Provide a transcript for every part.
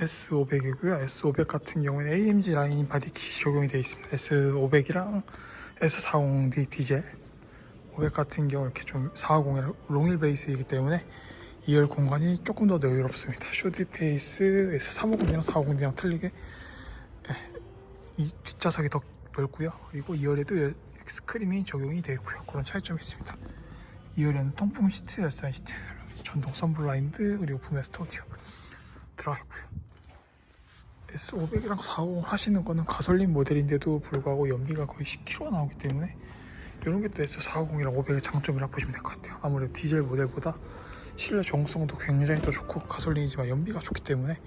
S500이고요. S500 같은 경우는 AMG 라인 바디킷이 적용이 되어 있습니다. S500이랑 S40D 디젤 500 같은 경우 이렇게 좀 450이랑 롱일 베이스이기 때문에 2열 공간이 조금 더 여유롭습니다. 쇼디 페이스 S350이랑 450D랑 틀리게 예, 이 뒷좌석이 더 넓고요. 그리고 2열에도 스크린이 적용이 되어 있고요. 그런 차이점이 있습니다. 2열에는 통풍 시트, 열선 시트, 전동 선블라인드 그리고 부메스터 오디오 들어가 있고요. S500이랑 450 하시는 거는 가솔린 모델인데도 불구하고 연비가 거의 10km가 나오기 때문에 이런 게 또 S450이랑 500의 장점이라 보시면 될 것 같아요. 아무래도 디젤 모델보다 실내 정성도 굉장히 더 좋고 가솔린이지만 연비가 좋기 때문에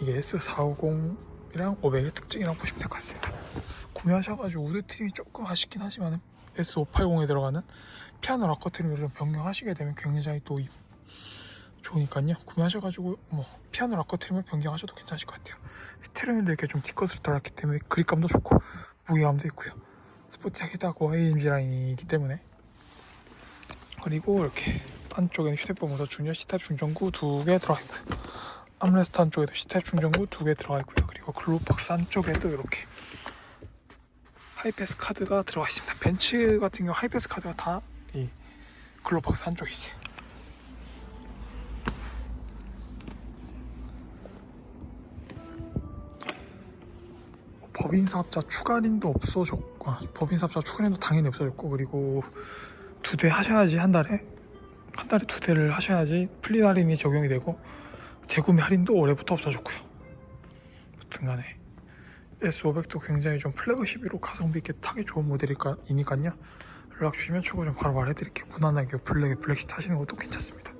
이게 S450이랑 500의 특징이라고 보시면 될 것 같습니다. 구매하셔가지고 우드 트림이 조금 아쉽긴 하지만 S580에 들어가는 피아노 락커 트림으로 좀 변경하시게 되면 굉장히 또 이- 좋으니까요. 구매하셔가지고 뭐 피아노 락커 트림을 변경하셔도 괜찮으실 것 같아요. 스테레오도 이렇게 좀 D컷으로 달았기 때문에 그립감도 좋고 무게감도 있고요. 스포티하기도 하고 AMG 라인이기 때문에 그리고 이렇게 안쪽에는 휴대폰 모서 주니어 C타입 충전구 두 개 들어가 있고요. 암레스트 안쪽에도 C타입 충전구 두 개 들어가 있고요. 그리고 글로박스 안쪽에도 이렇게 하이패스 카드가 들어가 있습니다. 벤츠 같은 경우 하이패스 카드가 다 이 글로박스 한쪽에 있어요. 법인 사업자 추가린도 없어졌고 아, 법인 사업자 추가린도 당연히 없어졌고 그리고 두 대 하셔야지 한 달에 한 달에 두 대를 하셔야지 플리 할인이 적용이 되고 재구매 할인도 올해부터 없어졌고요. 여튼간에 S500도 굉장히 좀 플래그십으로 가성비 있게 타기 좋은 모델이니까요. 연락 주시면 초고 좀 바로 말해드릴게요. 무난하게 블랙에 블랙시 타시는 것도 괜찮습니다.